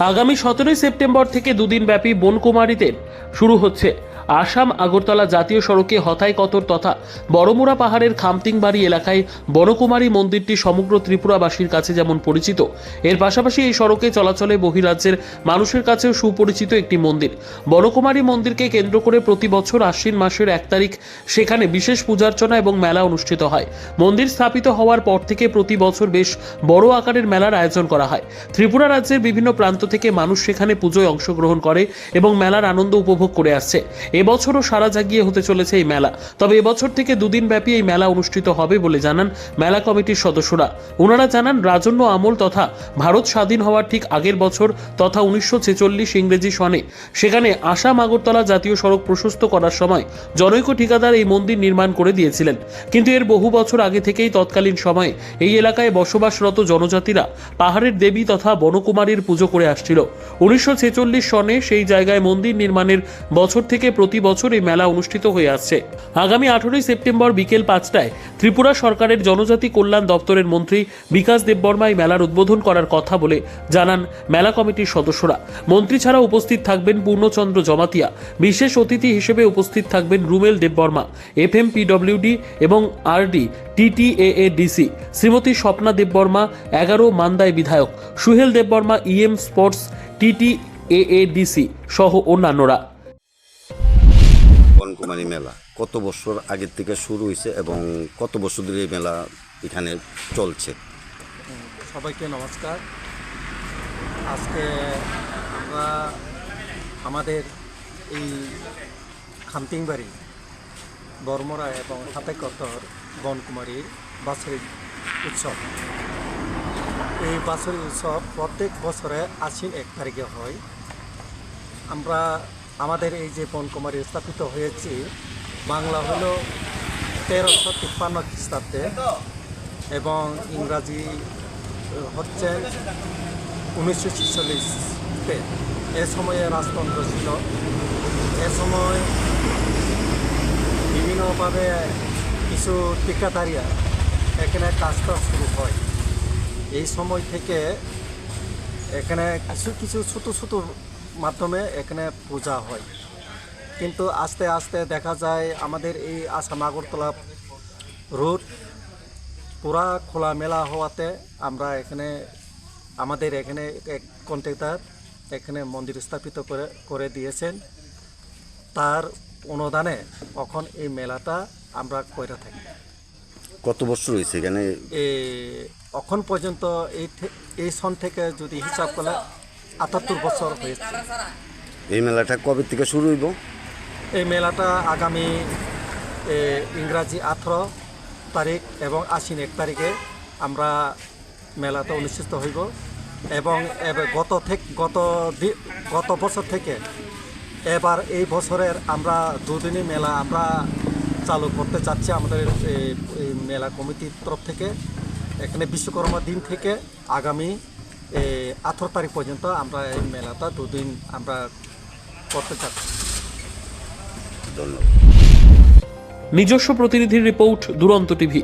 আগামী সতেরোই সেপ্টেম্বর থেকে দুদিন ব্যাপী বনকুমারীতে শুরু হচ্ছে আসাম, আগরতলা জাতীয় সড়কে হতাই কতর তথা বড়মুড়া পাহাড়ের খামতিংবাড়ি এলাকায় বনকুমারী মন্দিরটি সমগ্র ত্রিপুরাবাসীর কাছে যেমন পরিচিত, এর পাশাপাশি এই সড়কে চলাচলে বহিরাজ্যের মানুষের কাছেও সুপরিচিত একটি মন্দির। বনকুমারী মন্দিরকে কেন্দ্র করে প্রতি বছর আশ্বিন মাসের এক তারিখ সেখানে বিশেষ পূজার্চনা এবং মেলা অনুষ্ঠিত হয়। মন্দির স্থাপিত হওয়ার পর থেকে প্রতি বছর বেশ বড় আকারের মেলার আয়োজন করা হয়। ত্রিপুরা রাজ্যের বিভিন্ন প্রান্ত থেকে মানুষ সেখানে পুজোয় অংশগ্রহণ করে এবং মেলার আনন্দ উপভোগ করে আসছে। এবছরও সারা জাগিয়ে হতে চলেছে এই মেলা। তবে এবছর থেকে দুদিন ব্যাপী এই মেলা অনুষ্ঠিত হবে বলে জানান মেলা কমিটির সদস্যরা। ওনারা জানান, রাজন্য আমল তথা ভারত স্বাধীন হওয়ার ঠিক আগের বছর তথা উনিশশো ছেচল্লিশ ইংরেজি সনে। সেখানে আসাম আগরতলা জাতীয় সড়ক প্রশস্ত করার সময় জনৈক ঠিকাদার এই মন্দির নির্মাণ করে দিয়েছিলেন। কিন্তু এর বহু বছর আগে থেকেই তৎকালীন সময়ে এই এলাকায় বসবাসরত জনজাতিরা পাহাড়ের দেবী তথা বনকুমারীর পুজো করে আসছিল। উনিশশো ছেচল্লিশ সনে সেই জায়গায় মন্দির নির্মাণের বছর থেকে প্রতি বছর এই মেলা অনুষ্ঠিত হয়ে আসছে। আগামী আঠেরোই সেপ্টেম্বর বিকেল পাঁচটায় ত্রিপুরা সরকারের জনজাতি কল্যাণ দপ্তরের মন্ত্রী বিকাশ দেববর্মা এই মেলার উদ্বোধন করার কথা বলে জানান মেলা কমিটির সদস্যরা। মন্ত্রী ছাড়া উপস্থিত থাকবেন পূর্ণচন্দ্র জমাতিয়া। বিশেষ অতিথি হিসেবে উপস্থিত থাকবেন Rumel Debbarma F M PWD এবং আরডি, টিটিএএডিসি। শ্রীমতী স্বপ্না দেববর্মা, এগারো মান্দায় বিধায়ক। Suhel Debbarma, EM sports TT TTAADC সহ অন্যান্যরা। বনকুমারী মেলা। কত বছর আগের থেকে শুরু হয়েছে এবং কত বছর ধরে এই মেলা এখানে চলছে? সবাইকে নমস্কার। আজকে আমরা আমাদের এই খামতিংবাড়ি বর্মরা এবং হাতেকতর বনকুমারীর বাৎসরিক উৎসব। এই বাৎসরিক উৎসব প্রত্যেক বছরে আশ্বিন এক তারিখে হয়। আমরা আমাদের এই যে বনকুমারী স্থাপিত হয়েছে, বাংলা হলো তেরোশো তিপ্পান্ন খ্রিস্টাব্দে এবং ইংরাজি হচ্ছে উনিশশো ছিচল্লিশে। এ সময়ে রাজতন্ত্র ছিল। এ সময় বিভিন্নভাবে কিছু টিকাদারিয়া এখানে কাজটা শুরু হয়। এই সময় থেকে এখানে কিছু কিছু ছোটো ছোটো মাধ্যমে এখানে পূজা হয়। কিন্তু আস্তে আস্তে দেখা যায় আমাদের এই আসাম আগরতলা রোড পুরা খোলা মেলা হওয়াতে আমরা এখানে আমাদের এখানে এক কন্ট্রাক্টর এখানে মন্দির স্থাপিত করে করে দিয়েছেন। তার অনুদানে এখন এই মেলাটা আমরা করে থাকি। কত বছর হয়েছে এখানে? এ এখন পর্যন্ত এই এই সন থেকে যদি হিসাব করলে আটাত্তর বছর হয়েছে। এই মেলাটা কবে থেকে শুরু হইব? এই মেলাটা আগামী ইংরাজি আঠেরো তারিখ এবং আশ্বিন এক তারিখে আমরা মেলাটা অনুষ্ঠিত হইব এবং এবার গত থেকে গত গত বছর থেকে এবার এই বছরের আমরা দুদিনই মেলা আমরা চালু করতে চাচ্ছি আমাদের এই এই মেলা কমিটির তরফ থেকে। এখানে বিশ্বকর্মা দিন থেকে আগামী আঠেরো তারিখ পর্যন্ত আমরা এই মেলাটা দুদিন আমরা করতে চাচ্ছি ধন্যবাদ। নিজস্ব প্রতিনিধির রিপোর্ট দুরন্ত টিভি।